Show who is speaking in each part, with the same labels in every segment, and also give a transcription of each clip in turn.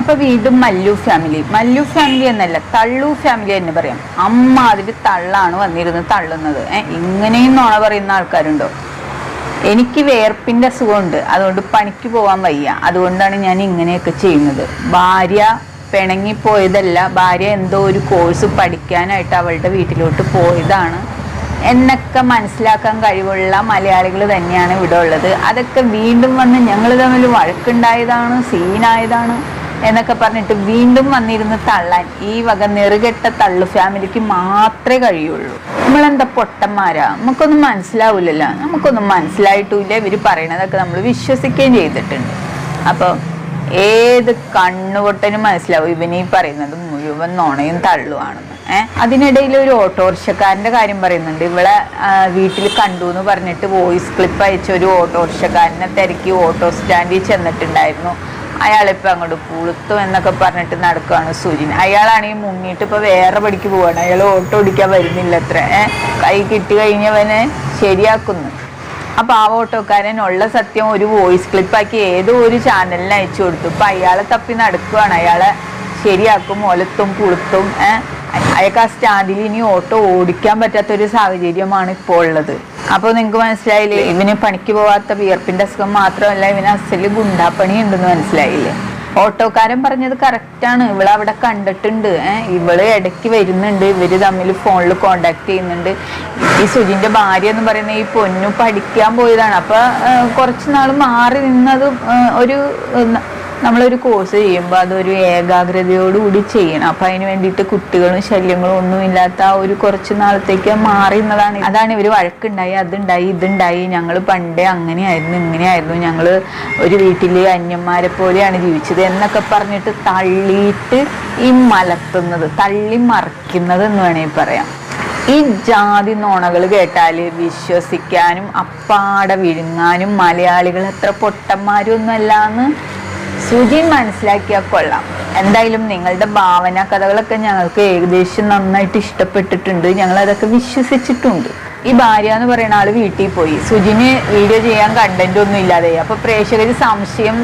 Speaker 1: അപ്പൊ വീണ്ടും Mallu family Mallu family എന്നല്ല തള്ളു ഫാമിലി എന്ന് പറയാം. അമ്മ അതിൽ തള്ളാണ് വന്നിരുന്ന് തള്ളുന്നത്. ഇങ്ങനെയും നോണ പറയുന്ന ആൾക്കാരുണ്ടോ? എനിക്ക് വേർപ്പിന്റെ അസുഖമുണ്ട്. അതുകൊണ്ട് പണിക്ക് പോകാൻ വയ്യ. അതുകൊണ്ടാണ് ഞാൻ ഇങ്ങനെയൊക്കെ ചെയ്യുന്നത്. ഭാര്യ പിണങ്ങിപ്പോയതല്ല ഭാര്യ എന്തോ ഒരു കോഴ്സ് പഠിക്കാനായിട്ട് അവളുടെ വീട്ടിലോട്ട് പോയതാണ്. എന്നൊക്കെ മനസ്സിലാക്കാൻ കഴിവുള്ള മലയാളികൾ തന്നെയാണ് ഇവിടെ ഉള്ളത്. അതൊക്കെ വീണ്ടും വന്ന് ഞങ്ങൾ തമ്മിൽ വഴക്കുണ്ടായതാണ് സീനായതാണ് എന്നൊക്കെ പറഞ്ഞിട്ട് വീണ്ടും വന്നിരുന്ന് തള്ളാൻ. ഈ വക നെറുകെട്ട തള്ളു ഫാമിലിക്ക് മാത്രമേ കഴിയുള്ളൂ. നമ്മളെന്താ പൊട്ടന്മാരാ? നമുക്കൊന്നും മനസ്സിലാവില്ലല്ലോ നമുക്കൊന്നും മനസ്സിലായിട്ടില്ല. ഇവർ പറയണതൊക്കെ നമ്മൾ വിശ്വസിക്കുകയും ചെയ്തിട്ടുണ്ട്. അപ്പോൾ ഏത് കണ്ണുപൊട്ടനും മനസ്സിലാവും ഇവനീ പറയുന്നത് മുഴുവൻ നോണയും തള്ളുവാണെന്ന്. അതിനിടയിൽ ഒരു ഓട്ടോറിക്ഷക്കാരന്റെ കാര്യം പറയുന്നുണ്ട്. ഇവളെ വീട്ടിൽ കണ്ടു എന്ന് പറഞ്ഞിട്ട് വോയിസ് ക്ലിപ്പ് അയച്ച ഒരു ഓട്ടോറിക്ഷക്കാരനെ തിരക്കി ഓട്ടോ സ്റ്റാൻഡിൽ ചെന്നിട്ടുണ്ടായിരുന്നു. അയാളിപ്പോൾ അങ്ങോട്ട് പുളുത്തു എന്നൊക്കെ പറഞ്ഞിട്ട് നടക്കുകയാണ് സുജിൻ. അയാളാണെങ്കിൽ മുങ്ങിയിട്ട് ഇപ്പോൾ വേറെ പടിക്ക് പോവാണ്. അയാൾ ഓട്ടോ ഓടിക്കാൻ വരുന്നില്ല അത്ര. കൈ കിട്ടി കഴിഞ്ഞവനെ ശരിയാക്കുന്നു. അപ്പോൾ ആ ഓട്ടോക്കാരൻ ഉള്ള സത്യം ഒരു വോയിസ് ക്ലിപ്പാക്കി ഏതോ ഒരു ചാനലിന് അയച്ചു കൊടുത്തു. ഇപ്പം അയാളെ തപ്പി നടക്കുകയാണ് അയാളെ ശരിയാക്കും ഒലത്തും പുളുത്തും. അയാൾക്ക് ആ സ്റ്റാൻഡിൽ ഇനി ഓട്ടോ ഓടിക്കാൻ പറ്റാത്തൊരു സാഹചര്യമാണ് ഇപ്പോൾ ഉള്ളത്. അപ്പോൾ നിങ്ങൾക്ക് മനസ്സിലായില്ലേ? ഇവന് പണിക്ക് പോവാത്ത വിയർപ്പിന്റെ അസുഖം മാത്രമല്ല ഇവന് അസൽ ഗുണ്ടാപ്പണി ഉണ്ടെന്ന് മനസ്സിലായില്ലേ? ഓട്ടോക്കാരൻ പറഞ്ഞത് കറക്റ്റ് ആണ്. ഇവൾ അവിടെ കണ്ടിട്ടുണ്ട്. ഏഹ് ഇവൾ ഇടയ്ക്ക് വരുന്നുണ്ട്. ഇവർ തമ്മിൽ ഫോണിൽ കോണ്ടാക്ട് ചെയ്യുന്നുണ്ട്. ഈ സുജിന്റെ ഭാര്യ എന്ന് പറയുന്ന ഈ പൊന്നു പഠിക്കാൻ പോയതാണ്. അപ്പൊ കുറച്ചു നാൾ മാറി നിന്നത് ഒരു നമ്മളൊരു കോഴ്സ് ചെയ്യുമ്പോൾ അതൊരു ഏകാഗ്രതയോടുകൂടി ചെയ്യണം. അപ്പം അതിന് വേണ്ടിയിട്ട് കുട്ടികളും ശല്യങ്ങളും ഒന്നും ഇല്ലാത്ത ആ ഒരു കുറച്ച് നാളത്തേക്ക് മാറി എന്നതാണ് അതാണ് ഇവർ വഴക്കുണ്ടായി അതുണ്ടായി ഇതുണ്ടായി. ഞങ്ങൾ പണ്ടേ അങ്ങനെയായിരുന്നു ഇങ്ങനെയായിരുന്നു. ഞങ്ങൾ ഒരു വീട്ടിൽ അന്യന്മാരെ പോലെയാണ് ജീവിച്ചത് എന്നൊക്കെ പറഞ്ഞിട്ട് തള്ളിയിട്ട് ഈ മലത്തുന്നത് തള്ളി മറിക്കുന്നത് എന്ന് വേണമെങ്കിൽ പറയാം. ഈ ജാതി നോണകൾ കേട്ടാൽ വിശ്വസിക്കാനും അപ്പാടെ വിഴുങ്ങാനും മലയാളികൾ എത്ര പൊട്ടന്മാരൊന്നുമല്ല എന്ന് സുജിൻ മനസ്സിലാക്കിയാൽ കൊള്ളാം. എന്തായാലും നിങ്ങളുടെ ഭാവന കഥകളൊക്കെ ഞങ്ങൾക്ക് ഏകദേശം നന്നായിട്ട് ഇഷ്ടപ്പെട്ടിട്ടുണ്ട്. ഞങ്ങൾ അതൊക്കെ വിശ്വസിച്ചിട്ടുണ്ട്. ഈ ഭാര്യ എന്ന് പറയുന്ന ആൾ വീട്ടിൽ പോയി. സുജിന് വീഡിയോ ചെയ്യാൻ കണ്ടന്റ് ഒന്നും ഇല്ലാതെ അപ്പൊ പ്രേക്ഷകർ സംശയം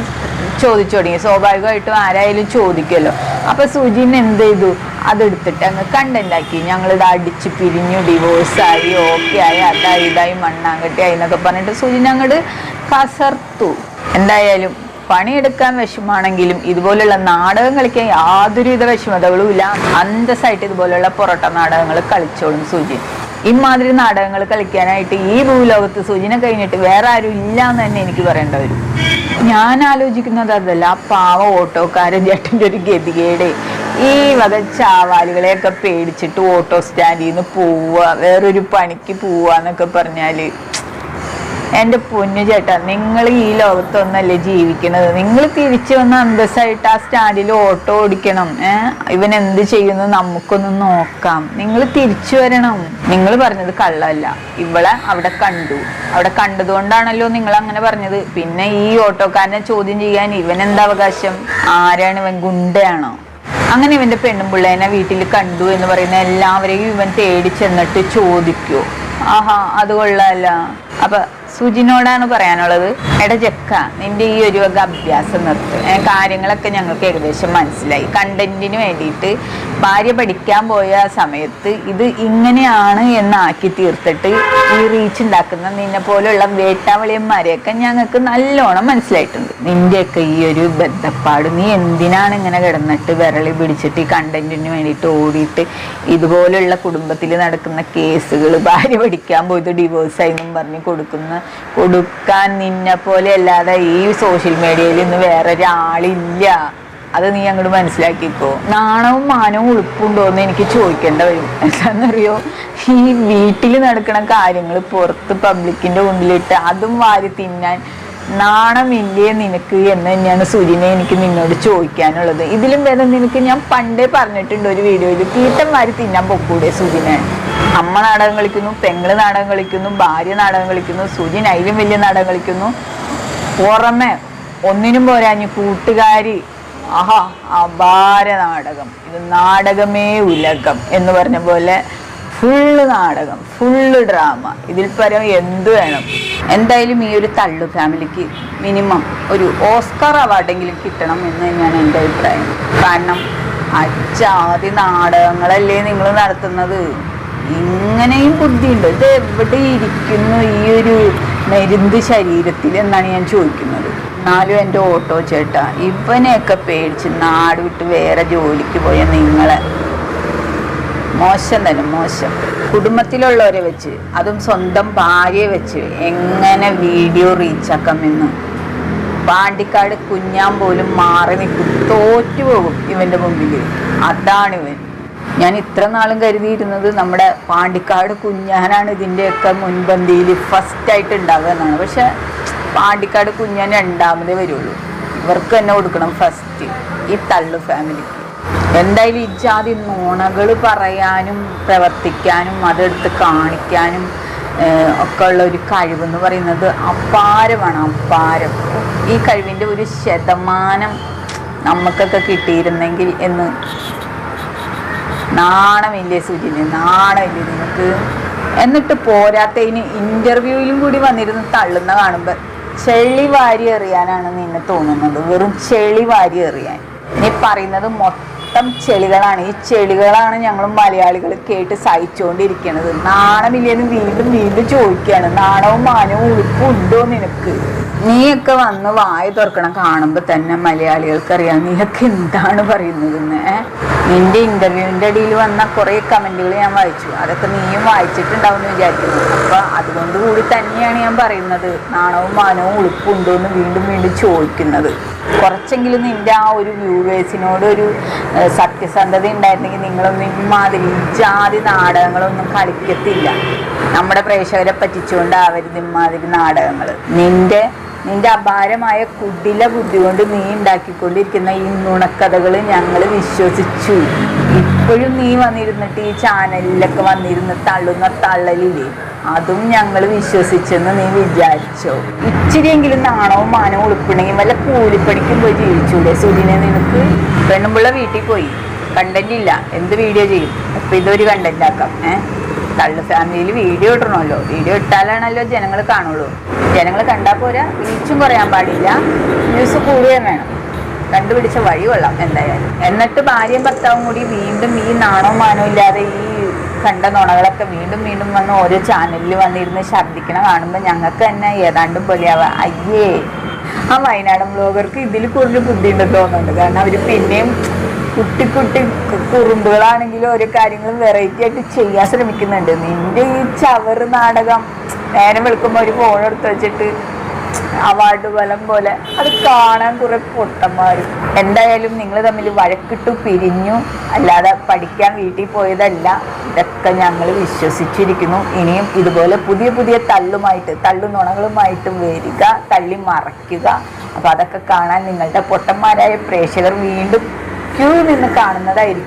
Speaker 1: ചോദിച്ചു തുടങ്ങി. സ്വാഭാവികമായിട്ടും ആരായാലും ചോദിക്കുമല്ലോ. അപ്പൊ സുജിൻ എന്ത് ചെയ്തു? അതെടുത്തിട്ട് അങ്ങ് കണ്ടന്റ് ആക്കി. ഞങ്ങൾ ഇത് അടിച്ച് പിരിഞ്ഞു ഡിവോഴ്സായി ഓക്കെ ആയി അതായി ഇതായി മണ്ണാങ്കട്ടി ആയി എന്നൊക്കെ പറഞ്ഞിട്ട് സുജിൻ അങ്ങോട്ട് കസർത്തു. എന്തായാലും പണിയെടുക്കാൻ വിഷമാണെങ്കിലും ഇതുപോലുള്ള നാടകം കളിക്കാൻ യാതൊരുവിധ വിഷമതകളും ഇല്ല. അന്തസ്സായിട്ട് ഇതുപോലുള്ള പൊറോട്ട നാടകങ്ങൾ കളിച്ചോളും സുജിൻ ഇമാതിരി നാടകങ്ങൾ കളിക്കാനായിട്ട് ഈ ഭൂലോകത്ത് സുജിനെ കഴിഞ്ഞിട്ട് വേറെ ആരും ഇല്ല എന്ന് തന്നെ എനിക്ക് പറയേണ്ട വരും. ഞാൻ ആലോചിക്കുന്നത് അതല്ല ആ പാവ ഓട്ടോക്കാരൻ ചേട്ടന്റെ ഒരു ഗതികേടെ. ഈ വക ചാവാലുകളെയൊക്കെ പേടിച്ചിട്ട് ഓട്ടോ സ്റ്റാൻഡിൽ നിന്ന് പോവുക വേറൊരു പണിക്ക് പോവുക എന്നൊക്കെ പറഞ്ഞാൽ എന്റെ പൊന്നു ചേട്ടാ നിങ്ങൾ ഈ ലോകത്തൊന്നല്ലേ ജീവിക്കുന്നത്? നിങ്ങൾ തിരിച്ചു വന്ന് അന്തസ്സായിട്ട് ആ സ്റ്റാൻഡിൽ ഓട്ടോ ഓടിക്കണം. ഇവൻ എന്ത് ചെയ്യുന്നു നമുക്കൊന്ന് നോക്കാം. നിങ്ങൾ തിരിച്ചു വരണം. നിങ്ങൾ പറഞ്ഞത് കള്ളല്ല. ഇവളെ അവിടെ കണ്ടു. അവിടെ കണ്ടതുകൊണ്ടാണല്ലോ നിങ്ങൾ അങ്ങനെ പറഞ്ഞത്. പിന്നെ ഈ ഓട്ടോക്കാരനെ ചോദ്യം ചെയ്യാൻ ഇവൻ എന്താ അവകാശം? ആരാണ് ഇവൻ? ഗുണ്ടയാണോ? അങ്ങനെ ഇവന്റെ പെണ്ണും പിള്ളേനെ വീട്ടിൽ കണ്ടു എന്ന് പറയുന്ന എല്ലാവരെയും ഇവൻ തേടി ചെന്നിട്ട് ചോദിക്കൂ. ആഹാ അത് കൊള്ളാല്ല. അപ്പൊ സുജിനോടാണ് പറയാനുള്ളത്. എടാ ചെക്ക നിന്റെ ഈ ഒരു വക അഭ്യാസം നിർത്തും. കാര്യങ്ങളൊക്കെ ഞങ്ങൾക്ക് ഏകദേശം മനസ്സിലായി. കണ്ടന്റിന് വേണ്ടിയിട്ട് ഭാര്യ പഠിക്കാൻ പോയ സമയത്ത് ഇത് ഇങ്ങനെയാണ് എന്നാക്കി തീർത്തിട്ട് ഈ റീച്ച് ഉണ്ടാക്കുന്ന നിന്നെ പോലെയുള്ള വേട്ടാവളിയന്മാരെയൊക്കെ ഞങ്ങൾക്ക് നല്ലോണം മനസ്സിലായിട്ടുണ്ട്. നിന്റെയൊക്കെ ഈ ഒരു ബന്ധപ്പാട് നീ എന്തിനാണ് ഇങ്ങനെ കിടന്നിട്ട് വിരളി പിടിച്ചിട്ട് ഈ കണ്ടന്റിന് വേണ്ടിയിട്ട് ഓടിയിട്ട് ഇതുപോലുള്ള കുടുംബത്തിൽ നടക്കുന്ന കേസുകൾ ഭാര്യ പഠിക്കാൻ പോയത് ഡിവോഴ്സായി എന്നും പറഞ്ഞ് കൊടുക്കുന്ന കൊടുക്കാൻ നിന്നെ പോലെ അല്ലാതെ ഈ സോഷ്യൽ മീഡിയയിൽ ഇന്ന് വേറെ ഒരാളില്ല അത് നീ അങ്ങോട്ട് മനസ്സിലാക്കിക്കോ. നാണവും മാനവും ഉളുപ്പുണ്ടോ എന്ന് എനിക്ക് ചോദിക്കേണ്ട വരും. എന്താണെന്നറിയോ? ഈ വീട്ടിൽ നടക്കുന്ന കാര്യങ്ങൾ പുറത്ത് പബ്ലിക്കിന്റെ മുന്നിലിട്ട് അതും വാരി തിന്നാൻ നാണമില്ലേ നിനക്ക് എന്ന് തന്നെയാണ് സുജിനെ എനിക്ക് നിന്നോട് ചോദിക്കാനുള്ളത്. ഇതിലും ഭേദം നിനക്ക് ഞാൻ പണ്ടേ പറഞ്ഞിട്ടുണ്ട് ഒരു വീഡിയോയിൽ തീട്ടം വാരി തിന്നാൻ പൊക്കൂടെ സുജിനെ അമ്മ നാടകം കളിക്കുന്നു പെങ്ങൾ നാടകം കളിക്കുന്നു ഭാര്യ നാടകം കളിക്കുന്നു സുജിൻ അതിലും വലിയ നാടകം കളിക്കുന്നു. പുറമെ ഒന്നിനും പോരാഞ്ഞ് കൂട്ടുകാരി ആഹാ അപാര നാടകം. ഇത് നാടകമേ ഉലകം എന്ന് പറഞ്ഞ പോലെ ഫുള്ള് നാടകം ഫുള്ള് ഡ്രാമ. ഇതിൽ പരം എന്ത് വേണം? എന്തായാലും ഈ ഒരു തള്ളു ഫാമിലിക്ക് മിനിമം ഒരു ഓസ്കാർ അവാർഡെങ്കിലും കിട്ടണം എന്ന് തന്നെയാണ് എന്റെ അഭിപ്രായം. കാരണം അച്ചാതി നാടകങ്ങളല്ലേ നിങ്ങൾ നടത്തുന്നത്. ഇങ്ങനെയും ബുദ്ധിയുണ്ട്. ഇത് എവിടെ ഇരിക്കുന്നു ഈ ഒരു മരുന്ന് ശരീരത്തിൽ എന്നാണ് ഞാൻ ചോദിക്കുന്നത്. എന്നാലും എന്റെ ഓട്ടോ ചേട്ട ഇവനെയൊക്കെ പേടിച്ച് നാട് വിട്ട് വേറെ ജോലിക്ക് പോയ നിങ്ങളെ. മോശം തന്നെ മോശം. കുടുംബത്തിലുള്ളവരെ വെച്ച് അതും സ്വന്തം ഭാര്യയെ വെച്ച് എങ്ങനെ വീഡിയോ റീച്ചാക്കാമെന്ന് പാണ്ടിക്കാട് കുഞ്ഞാൻ പോലും മാറി നിൽക്കും തോറ്റുപോകും ഇവന്റെ മുമ്പിൽ അതാണ് ഇവൻ. ഞാൻ ഇത്ര നാളും കരുതിയിരുന്നത് നമ്മുടെ പാണ്ടിക്കാട് കുഞ്ഞാനാണ് ഇതിന്റെയൊക്കെ മുൻപന്തിയിൽ ഫസ്റ്റ് ആയിട്ട് ഉണ്ടാവുക എന്നാണ്. പക്ഷെ പാണ്ടിക്കാട് കുഞ്ഞാൻ രണ്ടാമതേ വരുള്ളൂ. ഇവർക്ക് തന്നെ കൊടുക്കണം ഫസ്റ്റ് ഈ തള്ളു ഫാമിലിക്ക് എന്തായാലും ഈ ജാതി നോണകൾ പറയാനും പ്രവർത്തിക്കാനും അതെടുത്ത് കാണിക്കാനും ഒക്കെ ഉള്ള ഒരു കഴിവെന്ന് പറയുന്നത് അപാരമാണ് അപാരം. ഈ കഴിവിന്റെ ഒരു ശതമാനം നമുക്കൊക്കെ കിട്ടിയിരുന്നെങ്കിൽ എന്ന് നാണമില്ലേ സുജിന് നാണമില്ലേ നിനക്ക്. എന്നിട്ട് പോരാത്തതിന് ഇന്റർവ്യൂവിലും കൂടി വന്നിരുന്ന് തള്ളുന്ന കാണുമ്പോൾ ചെളി വാരി എറിയാനാണ് നിന്നെ തോന്നുന്നത്. വെറും ചെളി വാരി എറിയാൻ. നീ പറയുന്നത് മൊത്തം ചെളികളാണ്. ഈ ചെളികളാണ് ഞങ്ങൾ മലയാളികൾ കേട്ട് സഹിച്ചുകൊണ്ടിരിക്കുന്നത് നാണമില്ലെന്ന് വീണ്ടും വീണ്ടും ചോദിക്കുകയാണ്. നാണവും മാനവും ഉളുപ്പും ഉണ്ടോ നിനക്ക്? നീയൊക്കെ വന്ന് വായ തുറക്കണം കാണുമ്പോൾ തന്നെ മലയാളികൾക്ക് അറിയാം നീയൊക്കെ എന്താണ് പറയുന്നത്? നിന്റെ ഇന്റർവ്യൂവിന്റെ അടിയിൽ വന്ന കുറേ കമന്റുകൾ ഞാൻ വായിച്ചു. അതൊക്കെ നീയും വായിച്ചിട്ടുണ്ടാവും വിചാരിക്കുന്നു. അപ്പൊ അതുകൊണ്ട് കൂടി തന്നെയാണ് ഞാൻ പറയുന്നത്. നാണവും മാനവും ഉളുപ്പും ഉണ്ടോ എന്ന് വീണ്ടും വീണ്ടും ചോദിക്കുന്നത്. കുറച്ചെങ്കിലും നിന്റെ ആ ഒരു വ്യൂവേഴ്സിനോട് ഒരു സത്യസന്ധത ഉണ്ടായിരുന്നെങ്കിൽ നിങ്ങളൊന്നും ഇമാതിരി ജാതി നാടകങ്ങളൊന്നും കളിക്കത്തില്ല. നമ്മുടെ പ്രേക്ഷകരെ പറ്റിച്ചുകൊണ്ടാവരുത് ഇമാതിരി നാടകങ്ങൾ നിന്റെ നിന്റെ അപാരമായ കുടില ബുദ്ധി കൊണ്ട് നീ ഉണ്ടാക്കിക്കൊണ്ടിരിക്കുന്ന ഈ നുണക്കഥകൾ ഞങ്ങൾ വിശ്വസിച്ചു. ഇപ്പോഴും നീ വന്നിരുന്നിട്ട് ഈ ചാനലിലൊക്കെ വന്നിരുന്ന് തള്ളുന്ന തള്ളലില്ലേ? അതും ഞങ്ങൾ വിശ്വസിച്ചെന്ന് നീ വിചാരിച്ചോ? ഇച്ചിരിയെങ്കിലും നാണവും മാനവും ഉളുപ്പുണ്ടെങ്കിൽ വല്ല കൂലിപ്പണിക്കും പോയി ജീവിച്ചൂടെ സുദിനെ നിനക്ക്? പെണ്ണുമ്പിള്ള വീട്ടിൽ പോയി. കണ്ടന്റ് ഇല്ല. എന്ത് വീഡിയോ ചെയ്യും? അപ്പൊ ഇതൊരു കണ്ടന്റ് ആക്കാം. ഏഹ് തള്ളു ഫാമിലിയിൽ വീഡിയോ ഇടണമല്ലോ. വീഡിയോ ഇട്ടാലാണല്ലോ ജനങ്ങൾ കാണുള്ളൂ. ജനങ്ങൾ കണ്ടാൽ പോരാ റീച്ചും കുറയാൻ പാടില്ല. ന്യൂസ് കൂടുകയും വേണം. കണ്ടുപിടിച്ച വഴി കൊള്ളാം എന്തായാലും. എന്നിട്ട് ഭാര്യയും ഭർത്താവും കൂടി വീണ്ടും ഈ നാണവും മാനവും ഇല്ലാതെ ഈ കണ്ട നുണകളൊക്കെ വീണ്ടും വീണ്ടും വന്ന് ഓരോ ചാനലിൽ വന്നിരുന്ന് ഛർദ്ദിക്കണ കാണുമ്പോൾ ഞങ്ങൾക്ക് തന്നെ ഏതാണ്ടും പോലെയാവുക അയ്യേ ആ വയനാടൻ ബ്ലോഗർക്ക് ഇതിൽ കൂടുതൽ ബുദ്ധി ഉണ്ടെന്ന് തോന്നുന്നുണ്ട്. കാരണം അവർ പിന്നെയും കുട്ടി കുട്ടി കുറുമ്പുകളാണെങ്കിലും ഓരോ കാര്യങ്ങളും വെറൈറ്റി ആയിട്ട് ചെയ്യാൻ ശ്രമിക്കുന്നുണ്ട്. നിന്റെ ഈ ചവറ് നാടകം നേരം വെളുക്കുമ്പോൾ ഒരു ഫോൺ എടുത്ത് വെച്ചിട്ട് അവാർഡ് ഫലം പോലെ അത് കാണാൻ കുറെ പൊട്ടന്മാരും. എന്തായാലും നിങ്ങൾ തമ്മിൽ വഴക്കിട്ടു പിരിഞ്ഞു. അല്ലാതെ പഠിക്കാൻ വീട്ടിൽ പോയതല്ല. ഇതൊക്കെ ഞങ്ങൾ വിശ്വസിച്ചിരിക്കുന്നു. ഇനിയും ഇതുപോലെ പുതിയ പുതിയ തള്ളുമായിട്ട് തള്ളു നുണകളുമായിട്ടും വരിക തള്ളി മറയ്ക്കുക. അപ്പോൾ അതൊക്കെ കാണാൻ നിങ്ങളുടെ പൊട്ടന്മാരായ പ്രേക്ഷകർ വീണ്ടും ക്യൂ നിന്ന് കാണുന്നതായിരിക്കും.